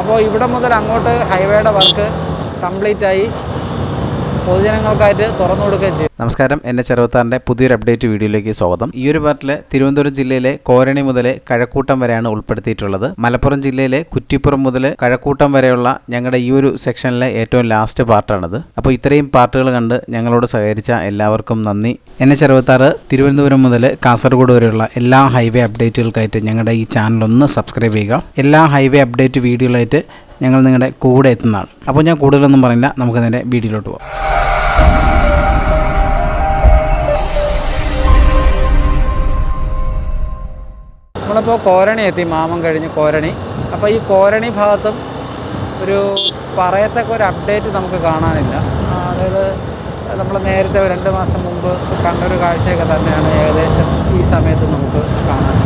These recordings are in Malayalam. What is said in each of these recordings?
അപ്പോൾ ഇവിടെ മുതൽ അങ്ങോട്ട് ഹൈവേയുടെ വർക്ക് കംപ്ലീറ്റ് ആയി. പൊതുജനങ്ങൾക്കായിട്ട് തുറന്നു കൊടുക്കുകയും ചെയ്യും. നമസ്കാരം. എന്റെ ചെറുവത്താറിന്റെ പുതിയൊരു അപ്ഡേറ്റ് വീഡിയോയിലേക്ക് സ്വാഗതം. ഈ ഒരു പാർട്ടിൽ തിരുവനന്തപുരം ജില്ലയിലെ കോരണി മുതൽ കഴക്കൂട്ടം വരെയാണ് ഉൾപ്പെടുത്തിയിട്ടുള്ളത്. മലപ്പുറം ജില്ലയിലെ കുറ്റിപ്പുറം മുതൽ കഴക്കൂട്ടം വരെയുള്ള ഞങ്ങളുടെ ഈ ഒരു സെക്ഷനിലെ ഏറ്റവും ലാസ്റ്റ് പാർട്ടാണിത്. അപ്പോൾ ഇത്രയും പാർട്ടുകൾ കണ്ട് ഞങ്ങളോട് സഹകരിച്ച എല്ലാവർക്കും നന്ദി. എന്നെ ചെറുവത്താറ് തിരുവനന്തപുരം മുതൽ കാസർഗോഡ് വരെയുള്ള എല്ലാ ഹൈവേ അപ്ഡേറ്റുകൾക്കായിട്ട് ഞങ്ങളുടെ ഈ ചാനൽ ഒന്ന് സബ്സ്ക്രൈബ് ചെയ്യുക. എല്ലാ ഹൈവേ അപ്ഡേറ്റ് വീഡിയോകളായിട്ട് ഞങ്ങൾ നിങ്ങളുടെ കൂടെ എത്തുന്നതാണ്. അപ്പോൾ ഞാൻ കൂടുതലൊന്നും പറയില്ല നമുക്ക് നിന്റെ വീഡിയോയിലോട്ട് പോകാം നമ്മളിപ്പോൾ കോരണി എത്തി. മാമം കഴിഞ്ഞ് കോരണി. അപ്പോൾ ഈ കോരണി ഭാഗത്തും ഒരു പറയത്തക്ക ഒരു അപ്ഡേറ്റ് നമുക്ക് കാണാനില്ല. അതായത് നമ്മൾ നേരത്തെ രണ്ട് മാസം മുമ്പ് കണ്ടൊരു കാഴ്ചയൊക്കെ തന്നെയാണ് ഏകദേശം ഈ സമയത്ത് നമുക്ക് കാണാൻ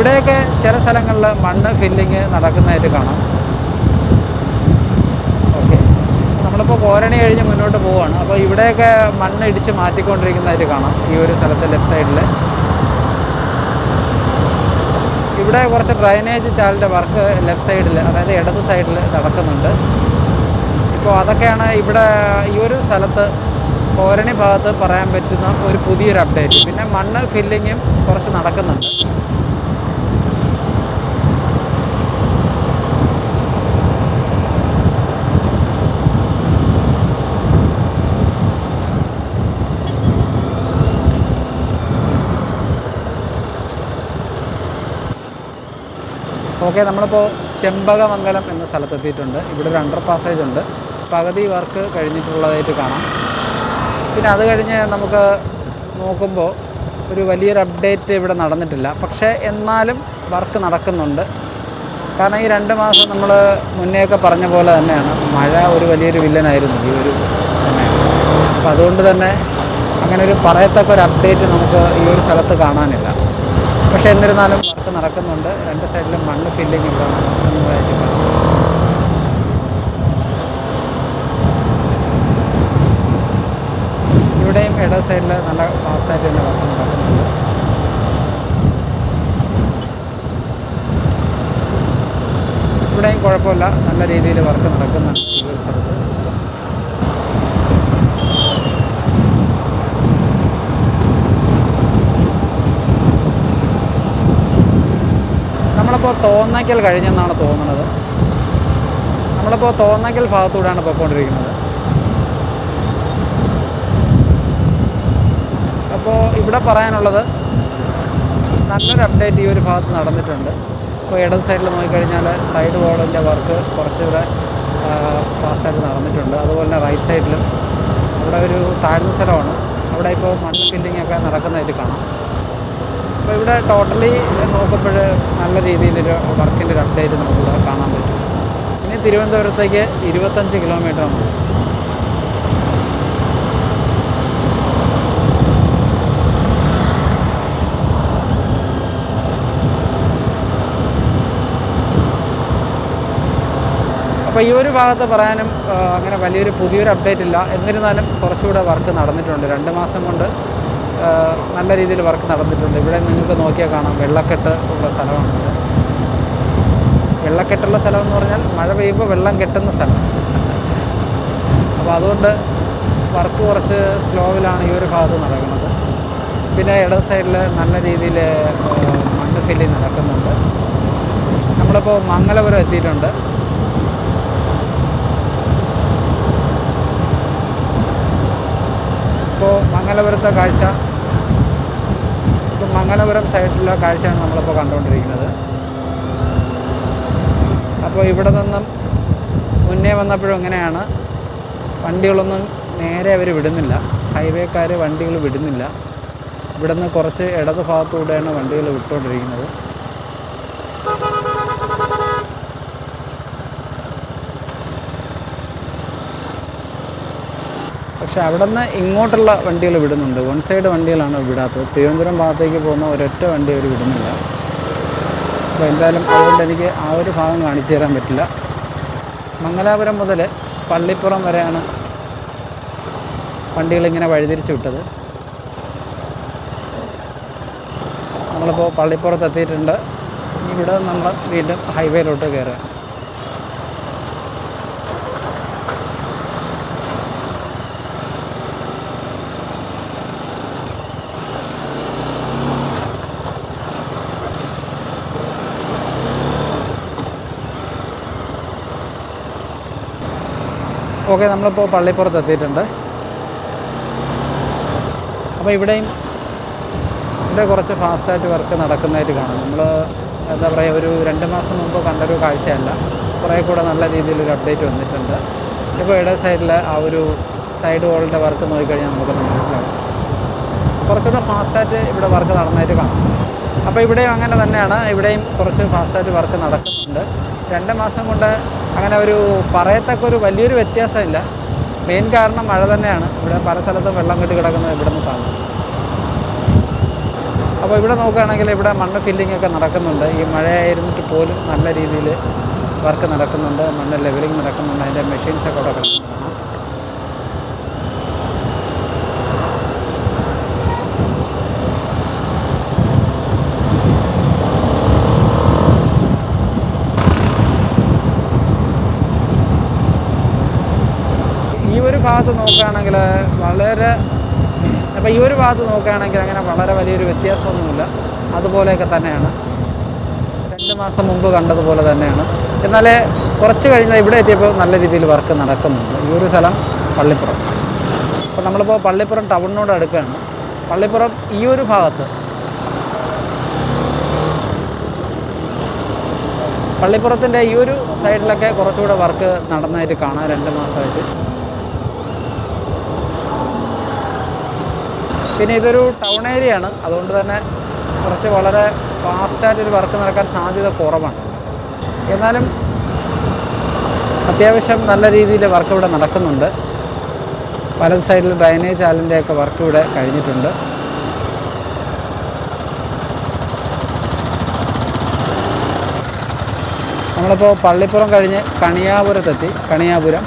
ഇവിടെയൊക്കെ ചില സ്ഥലങ്ങളിൽ മണ്ണ് ഫില്ലിങ് നടക്കുന്നതായിട്ട് കാണാം. ഓക്കെ നമ്മളിപ്പോൾ കോരണി കഴിഞ്ഞ് മുന്നോട്ട് പോവുകയാണ് അപ്പോൾ ഇവിടെയൊക്കെ മണ്ണ് ഇടിച്ച് മാറ്റിക്കൊണ്ടിരിക്കുന്നതായിട്ട് കാണാം. ഈ ഒരു സ്ഥലത്തെ ലെഫ്റ്റ് സൈഡിൽ ഇവിടെ കുറച്ച് ഡ്രൈനേജ് ചാലിന്റെ വർക്ക് ലെഫ്റ്റ് സൈഡിൽ അതായത് ഇടത് സൈഡിൽ നടക്കുന്നുണ്ട്. ഇപ്പോൾ അതൊക്കെയാണ് ഇവിടെ ഈ ഒരു സ്ഥലത്ത് കോരണി ഭാഗത്ത് പറയാൻ പറ്റുന്ന ഒരു പുതിയൊരു അപ്ഡേറ്റ് പിന്നെ മണ്ണ് ഫില്ലിങ്ങും കുറച്ച് നടക്കുന്നുണ്ട്. ഓക്കെ നമ്മളിപ്പോൾ ചെമ്പകമംഗലം എന്ന സ്ഥലത്തെത്തിയിട്ടുണ്ട്. ഇവിടെ ഒരു അണ്ടർ പാസേജ് ഉണ്ട്. പകുതി വർക്ക് കഴിഞ്ഞിട്ടുള്ളതായിട്ട് കാണാം. പിന്നെ അത് കഴിഞ്ഞ് നമുക്ക് നോക്കുമ്പോൾ ഒരു വലിയൊരു അപ്ഡേറ്റ് ഇവിടെ നടന്നിട്ടില്ല. പക്ഷേ എന്നാലും വർക്ക് നടക്കുന്നുണ്ട്. കാരണം ഈ രണ്ട് മാസം നമ്മൾ മുന്നേയൊക്കെ പറഞ്ഞ പോലെ തന്നെയാണ്. മഴ ഒരു വലിയൊരു വില്ലനായിരുന്നു ഈ ഒരു അപ്പോൾ അതുകൊണ്ട് തന്നെ അങ്ങനെ ഒരു പറയത്തക്ക ഒരു അപ്ഡേറ്റ് നമുക്ക് ഈ ഒരു സ്ഥലത്ത് കാണാനില്ല. പക്ഷേ എന്നിരുന്നാലും വർക്ക് നടക്കുന്നുണ്ട്. രണ്ട് സൈഡിലും മണ്ണ് ഫില്ലിങ് ഇവിടെ ഇവിടെയും ഇട സൈഡിൽ നല്ല ഫാസ്റ്റായിട്ട് തന്നെ വർക്ക് നടക്കുന്നുണ്ട്. ഇവിടെയും കുഴപ്പമില്ല. നല്ല രീതിയിൽ വർക്ക് നടക്കുന്നുണ്ട് ഈ ഒരു സ്ഥലത്ത്. നമ്മളിപ്പോൾ തോന്നയ്ക്കൽ കഴിഞ്ഞെന്നാണ് തോന്നുന്നത് നമ്മളിപ്പോൾ തോന്നയ്ക്കൽ ഭാഗത്തൂടെയാണ് പോയിക്കൊണ്ടിരിക്കുന്നത് അപ്പോൾ ഇവിടെ പറയാനുള്ളത് നല്ലൊരു അപ്ഡേറ്റ് ഈ ഒരു ഭാഗത്ത് നടന്നിട്ടുണ്ട്. ഇപ്പോൾ ഇടത് സൈഡിൽ നോക്കിക്കഴിഞ്ഞാൽ സൈഡ് വാളിന്റെ വർക്ക് കുറച്ചുകൂടെ ഫാസ്റ്റായിട്ട് നടന്നിട്ടുണ്ട്. അതുപോലെ തന്നെ റൈറ്റ് സൈഡിലും അവിടെ ഒരു താഴ്ന്ന സ്ഥലമാണ്. അവിടെ ഇപ്പോൾ മണ്ണ് ഫില്ലിംഗ് ഒക്കെ നടക്കുന്നതായിട്ട് കാണാം. അപ്പോൾ ഇവിടെ ടോട്ടലി നോക്കുമ്പോൾ നല്ല രീതിയിലൊരു വർക്കിന്റെ ഒരു അപ്ഡേറ്റ് നമുക്ക് ഇവിടെ കാണാൻ പറ്റും. ഇനി തിരുവനന്തപുരത്തേക്ക് ഇരുപത്തഞ്ച് കിലോമീറ്റർ ആണ്. അപ്പോൾ ഈ ഒരു ഭാഗത്ത് പറയാനും അങ്ങനെ വലിയൊരു പുതിയൊരു അപ്ഡേറ്റ് ഇല്ല. എന്നിരുന്നാലും കുറച്ചുകൂടെ വർക്ക് നടന്നിട്ടുണ്ട്. രണ്ട് മാസം കൊണ്ട് നല്ല രീതിയിൽ വർക്ക് നടന്നിട്ടുണ്ട്. ഇവിടെ നിങ്ങൾക്ക് നോക്കിയാൽ കാണാം. വെള്ളക്കെട്ട് ഉള്ള സ്ഥലമാണ് വെള്ളക്കെട്ടുള്ള സ്ഥലം എന്ന് പറഞ്ഞാൽ മഴ പെയ്യുമ്പോൾ വെള്ളം കെട്ടുന്ന സ്ഥലം. അപ്പോൾ അതുകൊണ്ട് വർക്ക് കുറച്ച് സ്ലോവിലാണ് ഈ ഒരു ഭാഗത്ത് നടക്കുന്നത്. പിന്നെ ഇടത് സൈഡിൽ നല്ല രീതിയിൽ മണ്ണ് ഫില്ലി നടക്കുന്നുണ്ട്. നമ്മളിപ്പോൾ മംഗലപുരം എത്തിയിട്ടുണ്ട്. ഇപ്പോൾ മംഗലപുരത്തെ കാഴ്ച മംഗലപുരം സൈഡിലുള്ള കാഴ്ചയാണ് നമ്മളിപ്പോൾ കണ്ടുകൊണ്ടിരിക്കുന്നത്. അപ്പോൾ ഇവിടെ നിന്നും മുന്നേ വന്നപ്പോഴും ഇങ്ങനെയാണ്. വണ്ടികളൊന്നും നേരെ അവർ വിടുന്നില്ല. ഹൈവേക്കാർ വണ്ടികൾ വിടുന്നില്ല. ഇവിടെ നിന്ന് കുറച്ച് ഇടത് ഭാഗത്തൂടെയാണ് വണ്ടികൾ വിട്ടുകൊണ്ടിരിക്കുന്നത്. പക്ഷേ അവിടെ നിന്ന് ഇങ്ങോട്ടുള്ള വണ്ടികൾ വിടുന്നുണ്ട്. വൺ സൈഡ് വണ്ടികളാണ് വിടാത്തത്. തിരുവനന്തപുരം ഭാഗത്തേക്ക് പോകുന്ന ഒരൊറ്റ വണ്ടി അവർ വിടുന്നില്ല. അപ്പോൾ എന്തായാലും അതുകൊണ്ട് എനിക്ക് ആ ഒരു ഭാഗം കാണിച്ചു തരാൻ പറ്റില്ല. മംഗലാപുരം മുതൽ പള്ളിപ്പുറം വരെയാണ് വണ്ടികളിങ്ങനെ വഴിതിരിച്ചു വിട്ടത്. നമ്മളിപ്പോൾ പള്ളിപ്പുറത്ത് എത്തിയിട്ടുണ്ട്. ഇവിടെ നമ്മൾ വീണ്ടും ഹൈവേയിലോട്ട് കയറുക. ഓക്കെ നമ്മളിപ്പോൾ പള്ളിപ്പുറത്ത് എത്തിയിട്ടുണ്ട്. അപ്പോൾ ഇവിടെയും ഇവിടെ കുറച്ച് ഫാസ്റ്റായിട്ട് വർക്ക് നടക്കുന്നതായിട്ട് കാണാം. നമ്മൾ എന്താ പറയുക ഒരു രണ്ട് മാസം മുമ്പ് കണ്ടൊരു കാഴ്ചയല്ല. കുറേ കൂടെ നല്ല രീതിയിലൊരു അപ്ഡേറ്റ് വന്നിട്ടുണ്ട്. ഇപ്പോൾ ഇട സൈഡിൽ ആ ഒരു സൈഡ് വോളിന്റെ വർക്ക് നോക്കിക്കഴിഞ്ഞാൽ നമുക്ക് മനസ്സിലാവും. കുറച്ചുകൂടെ ഫാസ്റ്റായിട്ട് ഇവിടെ വർക്ക് നടന്നതായിട്ട് കാണാം. അപ്പോൾ ഇവിടെയും അങ്ങനെ തന്നെയാണ്. ഇവിടെയും കുറച്ച് ഫാസ്റ്റായിട്ട് വർക്ക് നടക്കുന്നുണ്ട്. രണ്ട് മാസം കൊണ്ട് അങ്ങനെ ഒരു പറയത്തക്ക ഒരു വലിയൊരു വ്യത്യാസമില്ല. മെയിൻ കാരണം മഴ തന്നെയാണ്. ഇവിടെ പല സ്ഥലത്തും വെള്ളം കെട്ടി കിടക്കുന്നത് ഇവിടെ നിന്ന് കാണാം. അപ്പോൾ ഇവിടെ നോക്കുകയാണെങ്കിൽ ഇവിടെ മണ്ണ് ഫില്ലിംഗ് ഒക്കെ നടക്കുന്നുണ്ട്. ഈ മഴയായിരുന്നിട്ട് പോലും നല്ല രീതിയിൽ വർക്ക് നടക്കുന്നുണ്ട്. മണ്ണ് ലെവലിംഗ് നടക്കുന്നുണ്ട്. അതിന്റെ മെഷീൻസൊക്കെ അവിടെ കിടക്കുന്നതാണ് ഈ ഒരു ഭാഗത്ത് നോക്കുകയാണെങ്കിൽ വളരെ അപ്പോൾ ഈ ഒരു ഭാഗത്ത് നോക്കുകയാണെങ്കിൽ അങ്ങനെ വളരെ വലിയൊരു വ്യത്യാസമൊന്നുമില്ല. അതുപോലെയൊക്കെ തന്നെയാണ്. രണ്ട് മാസം മുമ്പ് കണ്ടതുപോലെ തന്നെയാണ്. എന്നാൽ കുറച്ച് കഴിഞ്ഞാൽ ഇവിടെ എത്തിയപ്പോൾ നല്ല രീതിയിൽ വർക്ക് നടക്കുന്നുണ്ട്. ഈ ഒരു സ്ഥലം പള്ളിപ്പുറം. അപ്പോൾ നമ്മളിപ്പോൾ പള്ളിപ്പുറം ടൗണിനോട് അടുക്കുകയാണ് പള്ളിപ്പുറം ഈ ഒരു ഭാഗത്ത്. പള്ളിപ്പുറത്തിന്റെ ഈ ഒരു സൈഡിലൊക്കെ കുറച്ചുകൂടെ വർക്ക് നടന്നതായിട്ട് കാണാം. രണ്ട് മാസമായിട്ട്. പിന്നെ ഇതൊരു ടൗൺ ഏരിയ ആണ്. അതുകൊണ്ട് തന്നെ കുറച്ച് വളരെ ഫാസ്റ്റായിട്ടൊരു വർക്ക് നടക്കാൻ സാധ്യത കുറവാണ്. എന്നാലും അത്യാവശ്യം നല്ല രീതിയിൽ വർക്ക് ഇവിടെ നടക്കുന്നുണ്ട്. പല സൈഡിൽ ഡ്രൈനേജ് ആലിന്റെയൊക്കെ വർക്ക് ഇവിടെ കഴിഞ്ഞിട്ടുണ്ട്. നമ്മളിപ്പോൾ പള്ളിപ്പുറം കഴിഞ്ഞ് കണിയാപുരത്തെത്തി. കണിയാപുരം.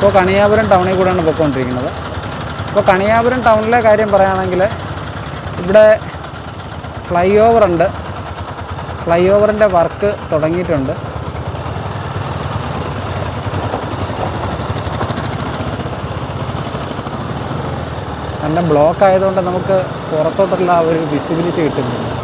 ഇപ്പോൾ കണിയാപുരം ടൗണിൽ കൂടെയാണ് പോയിക്കൊണ്ടിരിക്കുന്നത്. ഇപ്പോൾ കണിയാപുരം ടൗണിലെ കാര്യം പറയുകയാണെങ്കിൽ ഇവിടെ ഫ്ലൈ ഓവർ ഉണ്ട്. ഫ്ലൈ ഓവറിന്റെ വർക്ക് തുടങ്ങിയിട്ടുണ്ട്. നല്ല ബ്ലോക്ക് ആയതുകൊണ്ട് നമുക്ക് പുറത്തോട്ടുള്ള ഒരു വിസിബിലിറ്റി കിട്ടുന്നില്ല.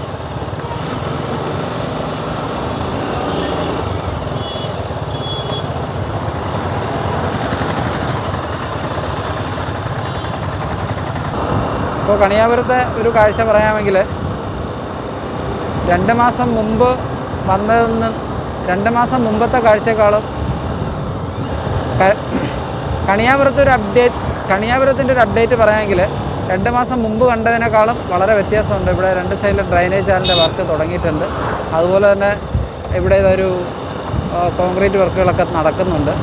ഇപ്പോൾ കണിയാപുരത്തെ ഒരു കാഴ്ച പറയാമെങ്കിൽ രണ്ട് മാസം മുമ്പ് വന്നതെന്ന് രണ്ട് മാസം മുമ്പത്തെ കാഴ്ചക്കാളും കണിയാപുരത്തെ ഒരു അപ്ഡേറ്റ് കണിയാപുരത്തിന്റെ ഒരു അപ്ഡേറ്റ് പറയാമെങ്കിൽ രണ്ട് മാസം മുമ്പ് കണ്ടതിനേക്കാളും വളരെ വ്യത്യാസമുണ്ട്. ഇവിടെ രണ്ട് സൈഡിൽ ഡ്രൈനേജ് ചാനലിന്റെ വർക്ക് തുടങ്ങിയിട്ടുണ്ട്. അതുപോലെ തന്നെ ഇവിടെ ഇതൊരു കോൺക്രീറ്റ് വർക്കുകളൊക്കെ നടക്കുന്നുണ്ട്.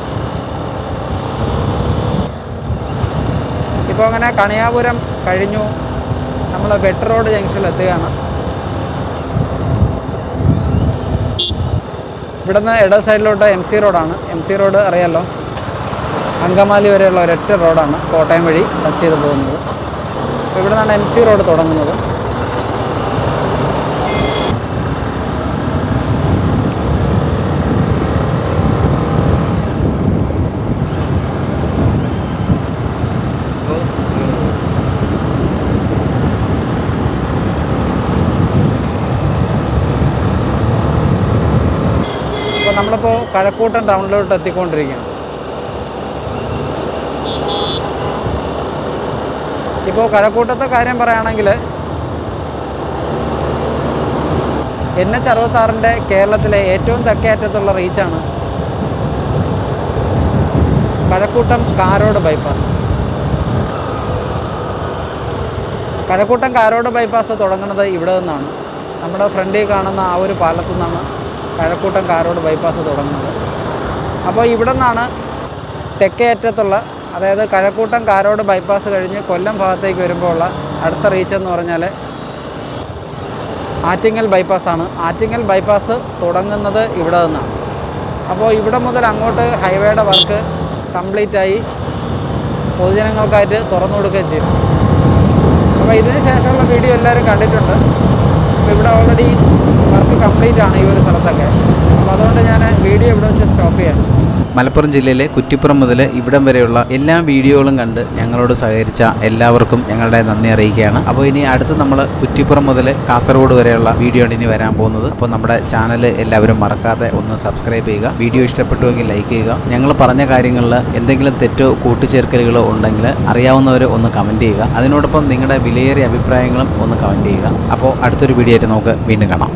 ഇപ്പോൾ അങ്ങനെ കണിയാപുരം കഴിഞ്ഞു. നമ്മൾ ബെറ്റർ റോഡ് ജംഗ്ഷനിൽ എത്തുകയാണ്. ഇവിടുന്ന് ഇട സൈഡിലോട്ട് എം സി റോഡാണ് എം സി റോഡ് അറിയാലോ? അങ്കമാലി വരെയുള്ള ഒരൊറ്റ റോഡാണ് കോട്ടയം വഴി ടച്ച് ചെയ്ത് പോകുന്നത്. അപ്പോൾ ഇവിടെ നിന്നാണ് എം സി റോഡ് തുടങ്ങുന്നത് അപ്പോൾ നമ്മളിപ്പോൾ കഴക്കൂട്ടം ടൗണിലോട്ട് എത്തിക്കൊണ്ടിരിക്കുകയാണ്. ഇപ്പോൾ കഴക്കൂട്ടത്തെ കാര്യം പറയുകയാണെങ്കിൽ എൻ എച്ച് അറുപത്താറിന്റെ കേരളത്തിലെ ഏറ്റവും തെക്കേ അറ്റത്തുള്ള റീച്ചാണ് കഴക്കൂട്ടം കാരോട് ബൈപ്പാസ്. കഴക്കൂട്ടം കാരോട് ബൈപ്പാസ് തുടങ്ങുന്നത് ഇവിടെ നിന്നാണ്. നമ്മുടെ ഫ്രണ്ടിൽ കാണുന്ന ആ ഒരു പാലത്തു നിന്നാണ് കഴക്കൂട്ടം കാരോട് ബൈപ്പാസ് തുടങ്ങുന്നത്. അപ്പോൾ ഇവിടെ നിന്നാണ് തെക്കേ അറ്റത്തുള്ള അതായത് കഴക്കൂട്ടം കാരോട് ബൈപ്പാസ് കഴിഞ്ഞ് കൊല്ലം ഭാഗത്തേക്ക് വരുമ്പോൾ ഉള്ള അടുത്ത റീച്ച് എന്ന് പറഞ്ഞാൽ ആറ്റിങ്ങൽ ബൈപ്പാസാണ് ആറ്റിങ്ങൽ ബൈപ്പാസ് തുടങ്ങുന്നത് ഇവിടെ നിന്നാണ്. അപ്പോൾ ഇവിടെ മുതൽ അങ്ങോട്ട് ഹൈവേയുടെ വർക്ക് കംപ്ലീറ്റായി പൊതുജനങ്ങൾക്കായിട്ട് തുറന്നു കൊടുക്കുകയും ചെയ്യും അപ്പോൾ ഇതിന് ശേഷമുള്ള വീഡിയോ എല്ലാവരും കണ്ടിട്ടുണ്ട്. ഇവിടെ ഓൾറെഡി വർക്ക് കംപ്ലീറ്റ് ആണ് ഈ ഒരു സ്ഥലത്തൊക്കെ. അപ്പോൾ അതുകൊണ്ട് ഞാൻ വീഡിയോ ഇവിടെ വെച്ച് സ്റ്റോപ്പ് ചെയ്യാം മലപ്പുറം ജില്ലയിലെ കുറ്റിപ്പുറം മുതൽ ഇവിടം വരെയുള്ള എല്ലാ വീഡിയോകളും കണ്ട് ഞങ്ങളോട് സഹകരിച്ച എല്ലാവർക്കും ഞങ്ങളുടെ നന്ദി അറിയിക്കുകയാണ്. അപ്പോൾ ഇനി അടുത്ത് നമ്മൾ കുറ്റിപ്പുറം മുതൽ കാസർഗോഡ് വരെയുള്ള വീഡിയോ ആണ് ഇനി വരാൻ പോകുന്നത്. അപ്പോൾ നമ്മുടെ ചാനൽ എല്ലാവരും മറക്കാതെ ഒന്ന് സബ്സ്ക്രൈബ് ചെയ്യുക. വീഡിയോ ഇഷ്ടപ്പെട്ടുവെങ്കിൽ ലൈക്ക് ചെയ്യുക. ഞങ്ങൾ പറഞ്ഞ കാര്യങ്ങളിൽ എന്തെങ്കിലും തെറ്റോ കൂട്ടിച്ചേർക്കലുകളോ ഉണ്ടെങ്കിൽ അറിയാവുന്നവർ ഒന്ന് കമന്റ് ചെയ്യുക. അതിനോടൊപ്പം നിങ്ങളുടെ വിലയേറിയ അഭിപ്രായങ്ങളും ഒന്ന് കമന്റ് ചെയ്യുക. അപ്പോൾ അടുത്തൊരു വീഡിയോ ആയിട്ട് നമുക്ക് വീണ്ടും കാണാം.